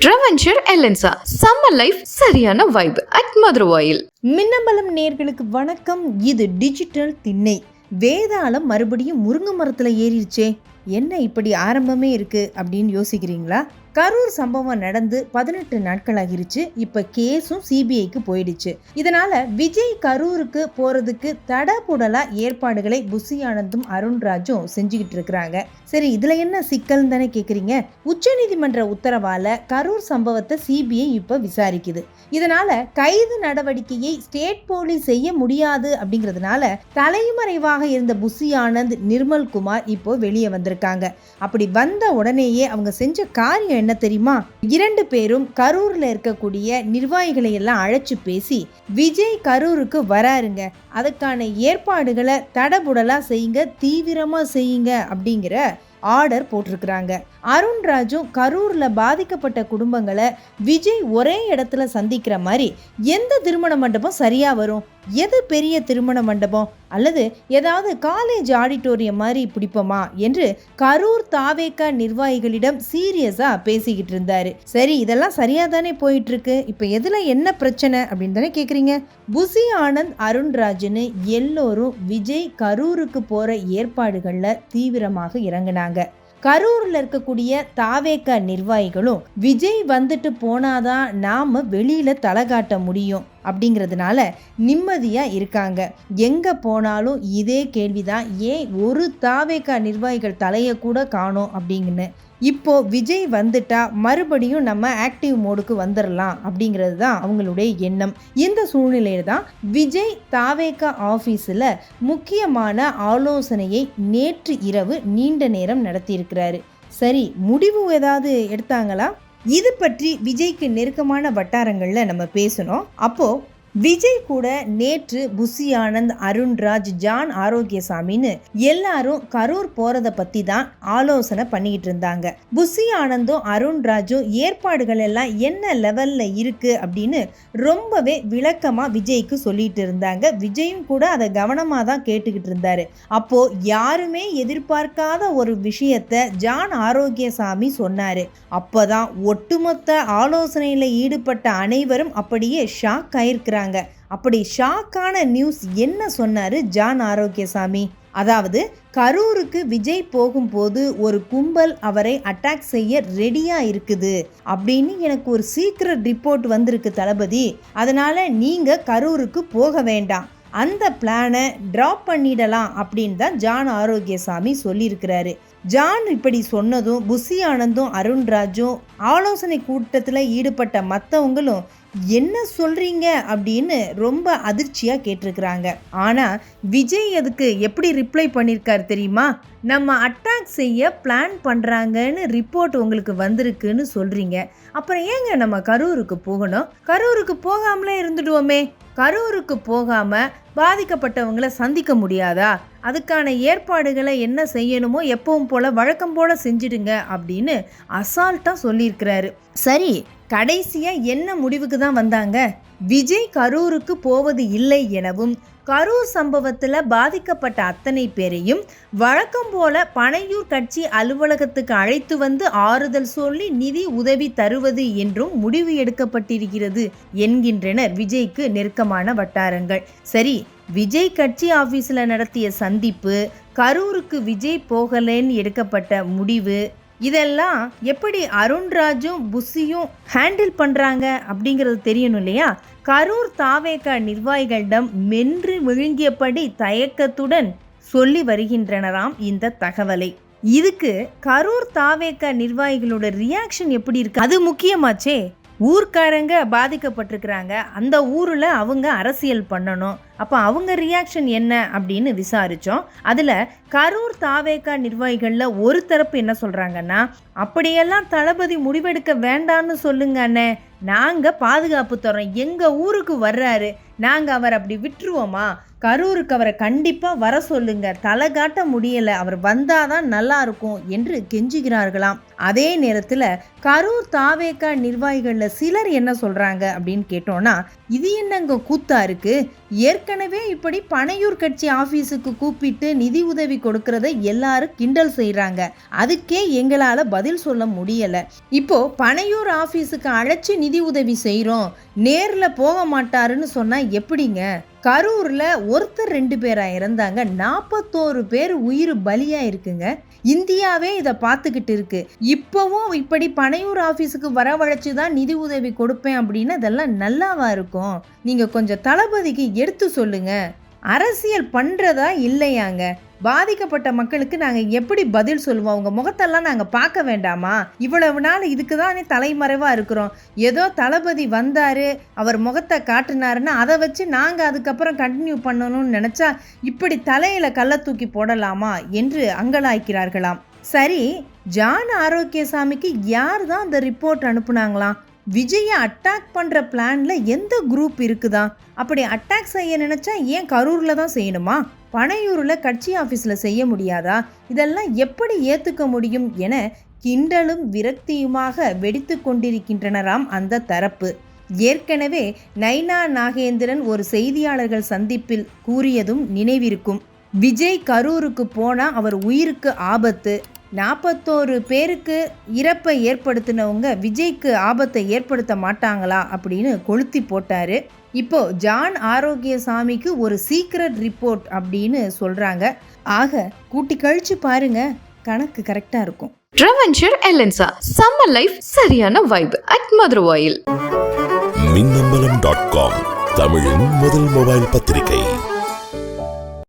ட்ரெவென்ச்சர் Elenza summer life சரியான vibe at Maduravoyal Minnambalam நேர்களுக்கு வணக்கம். இது டிஜிட்டல் திண்ணை. வேதாளம் மறுபடியும் முருங்கை மரத்தில் ஏறிடுச்சே. என்ன இப்படி ஆரம்பமே இருக்கு அப்படின்னு யோசிக்கிறீங்களா? கரூர் சம்பவம் நடந்து பதினெட்டு நாட்கள் ஆகிருச்சு இப்போ கேஸும் சிபிஐக்கு போயிடுச்சு. இதனால விஜய் கரூருக்கு போறதுக்கு தடபுடலா ஏற்பாடுகளை புசி ஆனந்தும் அருண்ராஜும் செஞ்சுக்கிட்டு இருக்கிறாங்க. சரி இதுல என்ன சிக்கல் தானே கேக்குறீங்க? உச்சநீதிமன்ற உத்தரவால கரூர் சம்பவத்தை சிபிஐ இப்போ விசாரிக்குது. இதனால கைது நடவடிக்கையை ஸ்டேட் போலீஸ் செய்ய முடியாது அப்படிங்கிறதுனால தலைமறைவாக இருந்த புசி ஆனந்த் நிர்மல் குமார் இப்போ வெளியே வந்திருக்காங்க. அப்படி வந்த உடனேயே அவங்க செஞ்ச காரியம் என்ன தெரியுமா? இரண்டு பேரும் கரூர்ல இருக்கக்கூடிய நிர்வாகிகளை எல்லாம் அழைச்சு பேசி விஜய் கரூருக்கு வராருங்க. அதுக்கான ஏற்பாடுகளை தடபுடலா செய்யுங்க தீவிரமா செய்யுங்க அப்படிங்கிற ஆர்டர் போட்டிருக்கிறாங்க. அருண்ராஜும் கரூரில் பாதிக்கப்பட்ட குடும்பங்களை விஜய் ஒரே இடத்துல சந்திக்கிற மாதிரி எந்த திருமண மண்டபம் சரியாக வரும்? எது பெரிய திருமண மண்டபம்? அல்லது ஏதாவது காலேஜ் ஆடிட்டோரியம் மாதிரி பிடிப்போமா? என்று கரூர் தாவேக்கா நிர்வாகிகளிடம் சீரியஸாக பேசிக்கிட்டு இருந்தாரு. சரி இதெல்லாம் சரியாக தானே போயிட்டு இருக்கு இப்போ எதில் என்ன பிரச்சனை அப்படின்னு தானே கேட்குறீங்க புசி ஆனந்த் அருண்ராஜ்னு எல்லோரும் விஜய் கரூருக்கு போகிற ஏற்பாடுகளில் தீவிரமாக இறங்குனாங்க. கரூரில் இருக்கக்கூடிய தாவேக்க நிர்வாகிகளும் விஜய் வந்துட்டு போனாதான் நாம் வெளியில் தலை காட்ட முடியும் அப்படிங்கிறதுனால நிம்மதியாக இருக்காங்க. எங்கே போனாலும் இதே கேள்விதான் ஏன் ஒரு தாவேக்கா நிர்வாகிகள் தலையை கூட காணோம் அப்படிங்கன்னு இப்போ விஜய் வந்துட்டா மறுபடியும் நம்ம ஆக்டிவ் மோடுக்கு வந்துடலாம் அப்படிங்கிறது தான் அவங்களுடைய எண்ணம். இந்த சூழ்நிலையில் தான் விஜய் தாவேக்கா ஆஃபீஸில் முக்கியமான ஆலோசனையை நேற்று இரவு நீண்ட நேரம் நடத்தியிருக்கிறாரு. சரி முடிவு ஏதாவது எடுத்தாங்களா? இது பற்றி விஜய்க்கு நெருக்கமான வட்டாரங்களில் நம்ம பேசணும். அப்போ விஜய் கூட நேற்று புசி ஆனந்த் அருண்ராஜ் ஜான் ஆரோக்கியசாமின்னு எல்லாரும் கரூர் போறத பத்தி தான் ஆலோசனை பண்ணிக்கிட்டு இருந்தாங்க. புசி ஆனந்தும் அருண்ராஜும் ஏற்பாடுகள் எல்லாம் என்ன லெவல்ல இருக்கு அப்படின்னு ரொம்பவே விளக்கமா விஜய்க்கு சொல்லிட்டு இருந்தாங்க. விஜயும் கூட அதை கவனமா தான் கேட்டுக்கிட்டு இருந்தாரு. அப்போ யாருமே எதிர்பார்க்காத ஒரு விஷயத்த ஜான் ஆரோக்கியசாமி சொன்னாரு. அப்பதான் ஒட்டுமொத்த ஆலோசனையில் ஈடுபட்ட அனைவரும் அப்படியே ஷாக் ஆயிருக்கிறாங்க. அப்படி ஷாக்கான நியூஸ் என்ன சொன்னார் ஜான் ஆரோக்கியசாமி? அதாவது கரூருக்கு விஜய் போகும்போது ஒரு கும்பல் அவரை அட்டாக் செய்ய ரெடியாக இருக்குது அப்படின்னு எனக்கு ஒரு சீக்கிரம் ரிப்போர்ட் வந்திருக்கு தளபதி. அதனால் நீங்கள் கரூருக்கு போக வேண்டாம். அந்த பிளானை ட்ராப் பண்ணிடலாம் அப்படின்னு தான் ஜான் ஆரோக்கியசாமி சொல்லியிருக்கிறாரு. ஜான் இப்படி சொன்னதும் புசி ஆனந்தும் அருண்ராஜும் ஆலோசனை கூட்டத்தில் ஈடுபட்ட மற்றவங்களும் என்ன சொல்கிறீங்க அப்படின்னு ரொம்ப அதிர்ச்சியாக கேட்டிருக்கிறாங்க. ஆனால் விஜய் அதுக்கு எப்படி ரிப்ளை பண்ணியிருக்கார் தெரியுமா? நம்ம அட்டாக் செய்ய பிளான் பண்ணுறாங்கன்னு ரிப்போர்ட் உங்களுக்கு வந்திருக்குன்னு சொல்கிறீங்க அப்புறம் ஏங்க நம்ம கரூருக்கு போகணும்? கரூருக்கு போகாமலே இருந்துடுவோமே. கரூருக்கு போகாமல் பாதிக்கப்பட்டவங்களை சந்திக்க முடியாதா? அதுக்கான ஏற்பாடுகளை என்ன செய்யணுமோ எப்பவும் போல வழக்கம் போல செஞ்சிடுங்க அப்படின்னு அசால்ட்டாக சொல்லியிருக்கிறாரு. சரி கடைசியாக என்ன முடிவுக்கு தான் வந்தாங்க? விஜய் கரூருக்கு போவது இல்லை எனவும் கரூர் சம்பவத்தில் பாதிக்கப்பட்ட அத்தனை பேரையும் வழக்கம் போல பனையூர் கட்சி அலுவலகத்துக்கு அழைத்து வந்து ஆறுதல் சொல்லி நிதி உதவி தருவது என்றும் முடிவு எடுக்கப்பட்டிருக்கிறது என்கின்றனர் விஜய்க்கு நெருக்கமான வட்டாரங்கள். சரி விஜய் கட்சி ஆஃபீஸில் நடத்திய சந்திப்பு கரூருக்கு விஜய் போகலேன்னு எடுக்கப்பட்ட முடிவு இதெல்லாம் எப்படி அருண்ராஜும் புஷியும் ஹேண்டில் பண்ணுறாங்க அப்படிங்கிறது தெரியணும் இல்லையா? கரூர் தாவேக நிர்வாகிகளிடம் மென்று விழுங்கியபடி தயக்கத்துடன் சொல்லி வருகின்றனராம் இந்த தகவலை. இதுக்கு கரூர் தாவேக நிர்வாகிகளோட ரியாக்ஷன் எப்படி இருக்கு? அது முக்கியமாச்சே. ஊர்க்காரங்க பாதிக்கப்பட்டிருக்கிறாங்க. அந்த ஊரில் அவங்க அரசியல் பண்ணணும். அப்போ அவங்க ரியாக்ஷன் என்ன அப்படின்னு விசாரித்தோம் அதில் கரூர் தாவேக்கா நிர்வாகிகளில் ஒரு தரப்பு என்ன சொல்கிறாங்கன்னா அப்படியெல்லாம் தளபதி முடிவெடுக்க வேண்டான்னு சொல்லுங்க அண்ணே. நாங்கள் பாதுகாப்பு தரோம் எங்கள் ஊருக்கு வர்றாரு. நாங்கள் அவர் அப்படி விட்டுருவோமா? கரூருக்கு அவரை கண்டிப்பாக வர சொல்லுங்க. தலை காட்ட முடியலை. அவர் வந்தாதான் நல்லா இருக்கும் என்று கெஞ்சுகிறார்களாம். அதே நேரத்தில் கரூர் தாவேக்கா நிர்வாகிகளில் சிலர் என்ன சொல்கிறாங்க அப்படின்னு கேட்டோம்னா இது என்னங்க கூத்தா இருக்கு? ஏற்கனவே இப்படி பனையூர் கட்சி ஆஃபீஸுக்கு கூப்பிட்டு நிதி உதவி கொடுக்கறத எல்லாரும் கிண்டல் செய்கிறாங்க அதுக்கே எங்களால் பதில் சொல்ல முடியலை. இப்போ பனையூர் ஆஃபீஸுக்கு அழைச்சி நிதி உதவி செய்கிறோம் நேரில் போக மாட்டாருன்னு சொன்னால் எப்படிங்க? கரூரில் ஒருத்தர் ரெண்டு பேராக இறந்தாங்க. நாற்பத்தோரு பேர் உயிர் பலியாக இருக்குங்க. இந்தியாவே இதை பார்த்துக்கிட்டு இருக்கு. இப்போவும் இப்படி பனையூர் ஆஃபீஸுக்கு வரவழைச்சு தான் நிதி உதவி கொடுப்பேன் அப்படின்னு அதெல்லாம் நல்லாவா இருக்கும்? நீங்கள் கொஞ்சம் தளபதிக்கு எடுத்து சொல்லுங்கள் அரசியல் பண்ணுறதா இல்லையாங்க? பாதிக்கப்பட்ட மக்களுக்கு நாங்கள் எப்படி பதில் சொல்லுவோம்? அவங்க முகத்தெல்லாம் நாங்கள் பார்க்க வேண்டாமா? இவ்வளவு நாள் இதுக்கு தான் தலைமறைவாக இருக்கிறோம். ஏதோ தளபதி வந்தார் அவர் முகத்தை காட்டினாருன்னா அதை வச்சு நாங்கள் அதுக்கப்புறம் கண்டினியூ பண்ணணும்னு நினச்சா இப்படி தலையில் கள்ள தூக்கி போடலாமா என்று அங்கலாய்க்கிறார்களாம். சரி ஜான் ஆரோக்கியசாமிக்கு யார் தான் அந்த ரிப்போர்ட் அனுப்புனாங்களாம்? விஜயை அட்டாக் பண்ணுற பிளானில் எந்த குரூப் இருக்குதா? அப்படி அட்டாக் செய்ய நினச்சா ஏன் கரூரில் தான் செய்யணுமா? பனையூரில் கட்சி ஆஃபீஸில் செய்ய முடியாதா? இதெல்லாம் எப்படி ஏற்றுக்க முடியும் என கிண்டலும் விரக்தியுமாக வெடித்து கொண்டிருக்கின்றனராம் அந்த தரப்பு. ஏற்கனவே நைனா நாகேந்திரன் ஒரு செய்தியாளர்கள் சந்திப்பில் கூறியதும் நினைவிருக்கும். விஜய் கரூருக்கு போனால் அவர் உயிருக்கு ஆபத்து. நாற்பத்தோரு பேருக்கு இறப்பை ஏற்படுத்தினவங்க விஜய்க்கு ஆபத்தை ஏற்படுத்த மாட்டாங்களா அப்படின்னு கொளுத்தி போட்டாரு. இப்போ ஜான் ஆரோக்கியசாமிக்கு ஒரு சீக்ரெட் ரிப்போர்ட் அப்படின்னு சொல்றாங்க. ஆக கூட்டி கழிச்சு பாருங்க கணக்கு கரெக்டா இருக்கும். ரெவென்ச்சர் எலன்சா சம்மர் லைஃப் சரியான vibe at Maduravoyal. Minnambalam dot com தமிழின் முதல் மொபைல் பத்திரிகை.